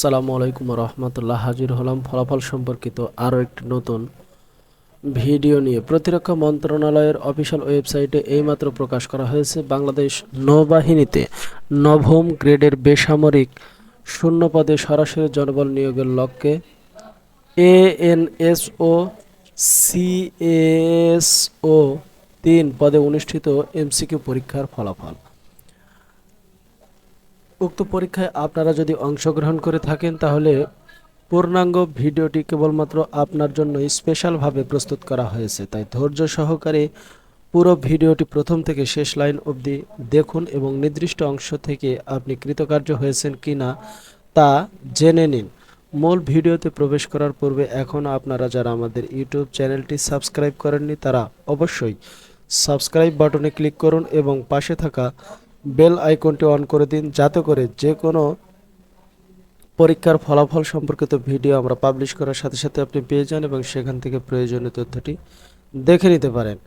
আসসালামু আলাইকুম রহমতুল্লাহ হাজির হলাম ফলাফল সম্পর্কিত আরও একটি নতুন ভিডিও নিয়ে। প্রতিরক্ষা মন্ত্রণালয়ের অফিসিয়াল ওয়েবসাইটে এইমাত্র প্রকাশ করা হয়েছে বাংলাদেশ নৌবাহিনীতে নবম গ্রেডের বেসামরিক শূন্য পদে সরাসরি জনবল নিয়োগের লক্ষ্যে এএনএসও সিএসও তিন পদে অনুষ্ঠিত এমসিকিউ পরীক্ষার ফলাফল। উক্ত পরীক্ষায় আপনারা যদি অংশগ্রহণ করে থাকেন, তাহলে পূর্ণাঙ্গ ভিডিওটি কেবলমাত্র আপনার জন্য স্পেশালভাবে প্রস্তুত করা হয়েছে। তাই ধৈর্য সহকারে পুরো ভিডিওটি প্রথম থেকে শেষ লাইন অবধি দেখুন এবং নির্দিষ্ট অংশ থেকে আপনি কৃতকার্য হয়েছেন কি না তা জেনে নিন। মূল ভিডিওতে প্রবেশ করার পূর্বে এখন আপনারা যারা আমাদের ইউটিউব চ্যানেলটি সাবস্ক্রাইব করেননি, তারা অবশ্যই সাবস্ক্রাইব বাটনে ক্লিক করুন এবং পাশে থাকা বেল আইকনটি অন করে দিন যাতে করে যে কোনো পরীক্ষার ফলাফল সম্পর্কিত ভিডিও আমরা পাবলিশ করার সাথে সাথে আপনি পেয়ে যান এবং সেখান থেকে প্রয়োজনীয় তথ্যটি দেখে নিতে পারেন।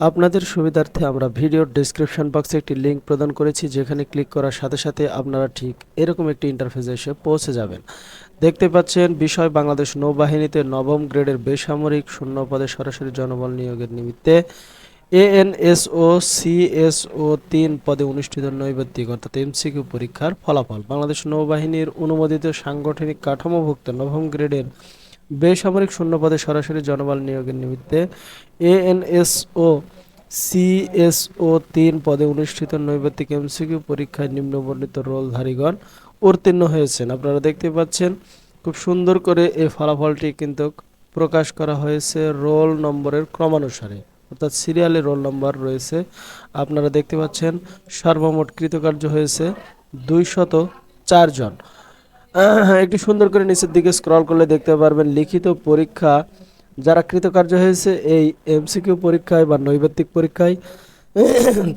আপনাদের সুবিধার্থে আমরা ভিডিওর ডেসক্রিপশন বক্সে একটি লিঙ্ক প্রদান করেছি, যেখানে ক্লিক করার সাথে সাথে আপনারা ঠিক এরকম একটি ইন্টারফেসে এসে পৌঁছে যাবেন। দেখতে পাচ্ছেন, বিষয় বাংলাদেশ নৌবাহিনীতে নবম গ্রেডের বেসামরিক শূন্য পদে সরাসরি জনবল নিয়োগের নিমিত্তে এএনএসও সিএসও তিন পদে অনুষ্ঠিত নৈবেদ্যিক অর্থাৎ এমসিকিউ পরীক্ষার ফলাফল। বাংলাদেশ নৌবাহিনীর অনুমোদিত সাংগঠনিক কাঠামোভুক্ত নবম গ্রেডের বেসামরিক শূন্য পদে সরাসরি জনবল নিয়োগের নিমিত্তে এএনএসও সিএসও তিন পদে অনুষ্ঠিত নৈবেদ্যিক এমসিকিউ পরীক্ষায় নিম্নবর্ণিত রোলধারীগণ উত্তীর্ণ হয়েছেন। আপনারা দেখতে পাচ্ছেন, খুব সুন্দর করে এই ফলাফলটি কিন্তু প্রকাশ করা হয়েছে রোল নম্বরের ক্রমানুসারে। অর্থাৎ সিরিয়ালে রোল নাম্বার রয়েছে। আপনারা দেখতে পাচ্ছেন, সর্বমোট কৃতকার্য হয়েছে দুইশত চারজন একটু সুন্দর করে নিচের দিকে স্ক্রল করলে দেখতে পারবেন, লিখিত পরীক্ষা যারা কৃতকার্য হয়েছে এই এমসিকিউ পরীক্ষায় বা নৈবেত্তিক পরীক্ষায়,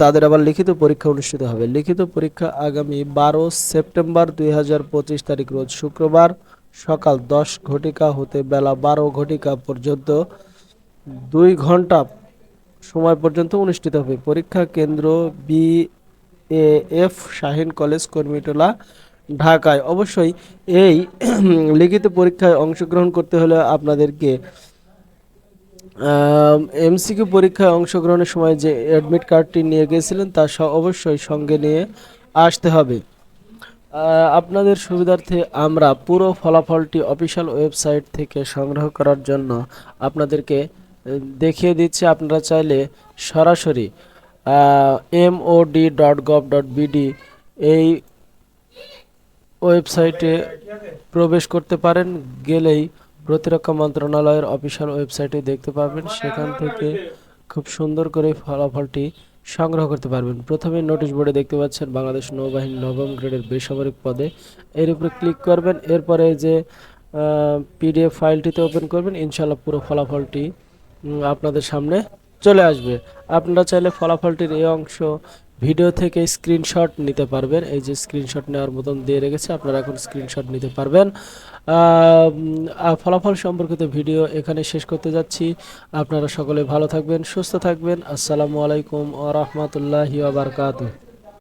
তাদের আবার লিখিত পরীক্ষা অনুষ্ঠিত হবে। লিখিত পরীক্ষা আগামী বারো সেপ্টেম্বর দুই হাজার পঁচিশ তারিখ, রোজ শুক্রবার সকাল দশ ঘটিকা হতে বেলা বারো ঘটিকা পর্যন্ত দুই ঘণ্টা সময় পর্যন্ত অনুষ্ঠিত হবে। পরীক্ষা কেন্দ্র B F Shaheen college Kurmitola, ঢাকায়। অবশ্যই এই লিখিত পরীক্ষায় অংশগ্রহণ করতে হলে আপনাদেরকে এমসিকিউ পরীক্ষায় অংশগ্রহণের সময় যে অ্যাডমিট কার্ডটি নিয়ে গিয়েছিলেন তা অবশ্যই সঙ্গে নিয়ে আসতে হবে। আপনাদের সুবিধার্থে আমরা পুরো ফলাফলটি অফিসিয়াল ওয়েবসাইট থেকে সংগ্রহ করার জন্য আপনাদেরকে দেখিয়ে দিচ্ছি আপনারা চাইলে সরাসরি MOD dot gov dot BD এই ওয়েবসাইটে প্রবেশ করতে পারেন, গেলেই প্রতিরক্ষা মন্ত্রণালয়ের অফিসিয়াল ওয়েবসাইটে দেখতে পাবেন সেখান থেকে খুব সুন্দর করে ফলাফলটি সংগ্রহ করতে পারবেন। প্রথমে নোটিশ বোর্ডে দেখতে পাচ্ছেন বাংলাদেশ নৌবাহিনী নবম গ্রেডের বেসামরিক পদে। এর উপরে ক্লিক করবেন, এরপরে যে পিডিএফ ফাইলটিতে ওপেন করবেন ইনশাল্লাহ পুরো ফলাফলটি আপনাদের সামনে চলে আসবে। আপনারা চাইলে ফলাফলটির এই অংশ ভিডিও থেকে স্ক্রিনশট নিতে পারবেন। এই যে স্ক্রিনশট নেওয়ার মতন দিয়ে রেখেছে, আপনারা এখন স্ক্রিনশট নিতে পারবেন। ফলাফল সম্পর্কিত ভিডিও এখানে শেষ করতে যাচ্ছি। আপনারা সকলে ভালো থাকবেন, সুস্থ থাকবেন। আসসালামু আলাইকুম আ রহমতুল্লাহি বারকাতুহ।